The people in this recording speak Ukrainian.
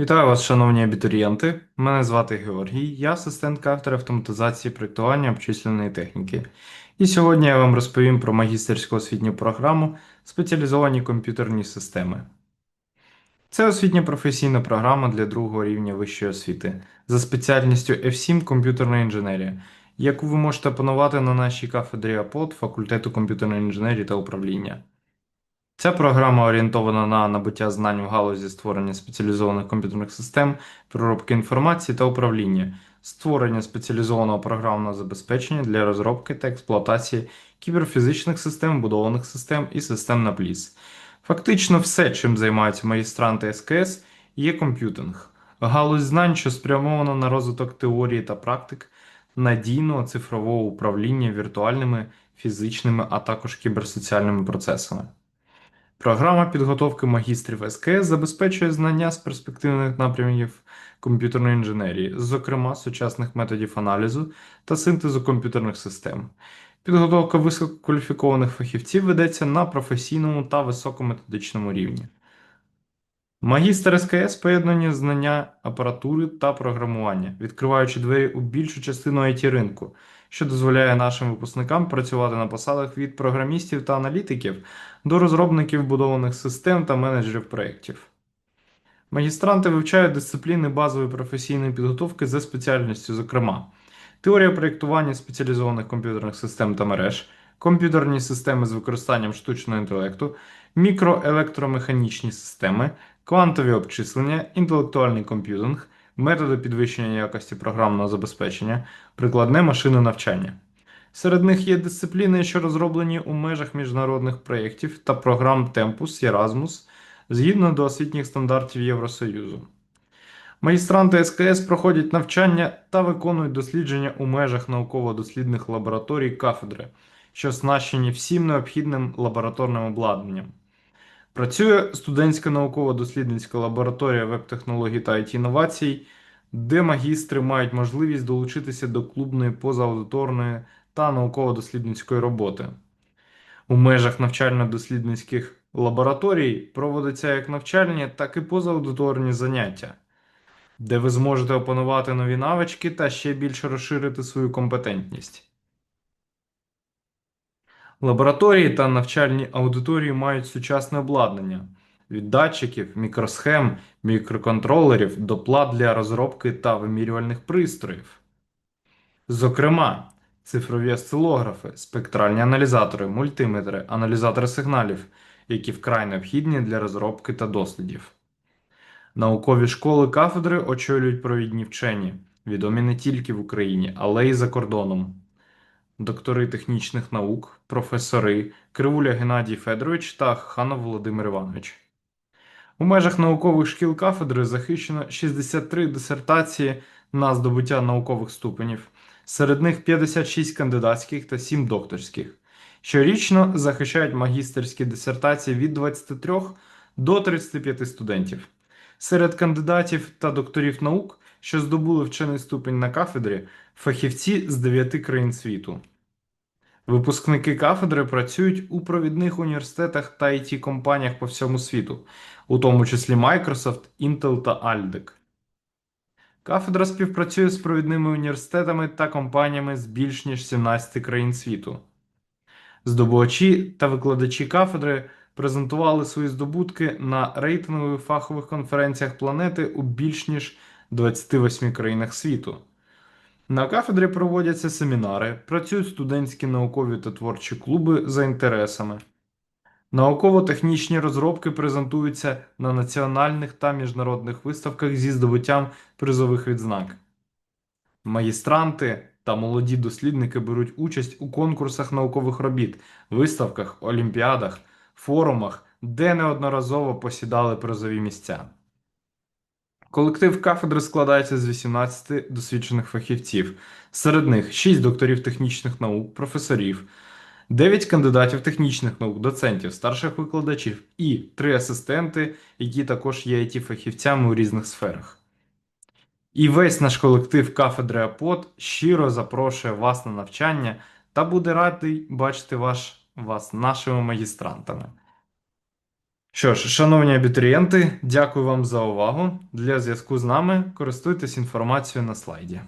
Вітаю вас, шановні абітурієнти. Мене звати Георгій, я асистент кафедри автоматизації проєктування обчисленої техніки. І сьогодні я вам розповім про магістерську освітню програму спеціалізовані комп'ютерні системи. Це освітня професійна програма для другого рівня вищої освіти за спеціальністю F7 комп'ютерна інженерія, яку ви можете опанувати на нашій кафедрі АПОД факультету комп'ютерної інженерії та управління. Ця програма орієнтована на набуття знань в галузі створення спеціалізованих комп'ютерних систем, переробки інформації та управління, створення спеціалізованого програмного забезпечення для розробки та експлуатації кіберфізичних систем, будованих систем і систем на пліс. Фактично все, чим займаються магістранти СКС, є комп'ютинг. Галузь знань, що спрямована на розвиток теорії та практик надійного цифрового управління віртуальними, фізичними, а також кіберсоціальними процесами. Програма підготовки магістрів СКС забезпечує знання з перспективних напрямів комп'ютерної інженерії, зокрема сучасних методів аналізу та синтезу комп'ютерних систем. Підготовка висококваліфікованих фахівців ведеться на професійному та високометодичному рівні. Магістр СКС поєднання знання апаратури та програмування, відкриваючи двері у більшу частину it ринку, що дозволяє нашим випускникам працювати на посадах від програмістів та аналітиків до розробників будованих систем та менеджерів проєктів. Магістранти вивчають дисципліни базової професійної підготовки за спеціальністю, зокрема, теорія проєктування спеціалізованих комп'ютерних систем та мереж, комп'ютерні системи з використанням штучного інтелекту, мікроелектромеханічні системи, квантові обчислення, інтелектуальний комп'ютинг, методи підвищення якості програмного забезпечення, прикладне машинне навчання. Серед них є дисципліни, що розроблені у межах міжнародних проєктів та програм Tempus і Erasmus згідно до освітніх стандартів Євросоюзу. Магістранти СКС проходять навчання та виконують дослідження у межах науково-дослідних лабораторій кафедри, що оснащені всім необхідним лабораторним обладнанням. Працює студентська науково-дослідницька лабораторія веб-технологій та it інновацій, де магістри мають можливість долучитися до клубної позааудиторної та науково-дослідницької роботи. У межах навчально-дослідницьких лабораторій проводяться як навчальні, так і позааудиторні заняття, де ви зможете опанувати нові навички та ще більше розширити свою компетентність. Лабораторії та навчальні аудиторії мають сучасне обладнання від датчиків, мікросхем, мікроконтролерів до плат для розробки та вимірювальних пристроїв. Зокрема, цифрові осцилографи, спектральні аналізатори, мультиметри, аналізатори сигналів, які вкрай необхідні для розробки та дослідів. Наукові школи кафедри очолюють провідні вчені, відомі не тільки в Україні, але й за кордоном. Доктори технічних наук, професори Кривуля Геннадій Федорович та Ханов Володимир Іванович. У межах наукових шкіл кафедри захищено 63 дисертації на здобуття наукових ступенів, серед них 56 кандидатських та 7 докторських. Щорічно захищають магістерські дисертації від 23 до 35 студентів. Серед кандидатів та докторів наук, що здобули вчений ступень на кафедрі, фахівці з 9 країн світу. Випускники кафедри працюють у провідних університетах та it компаніях по всьому світу, у тому числі Microsoft, Intel та Aldec. Кафедра співпрацює з провідними університетами та компаніями з більш ніж 17 країн світу. Здобувачі та викладачі кафедри презентували свої здобутки на рейтингових фахових конференціях планети у більш ніж 28 країнах світу. На кафедрі проводяться семінари, працюють студентські наукові та творчі клуби за інтересами. Науково-технічні розробки презентуються на національних та міжнародних виставках зі здобуттям призових відзнак. Магістранти та молоді дослідники беруть участь у конкурсах наукових робіт, виставках, олімпіадах, форумах, де неодноразово посідали призові місця. Колектив кафедри складається з 18 досвідчених фахівців, серед них 6 докторів технічних наук, професорів, 9 кандидатів технічних наук, доцентів, старших викладачів і 3 асистенти, які також є it фахівцями у різних сферах. І весь наш колектив кафедри АПОД щиро запрошує вас на навчання та буде радий бачити ваш, вас нашими магістрантами. Що ж, шановні абітурієнти, дякую вам за увагу. Для зв'язку з нами користуйтесь інформацією на слайді.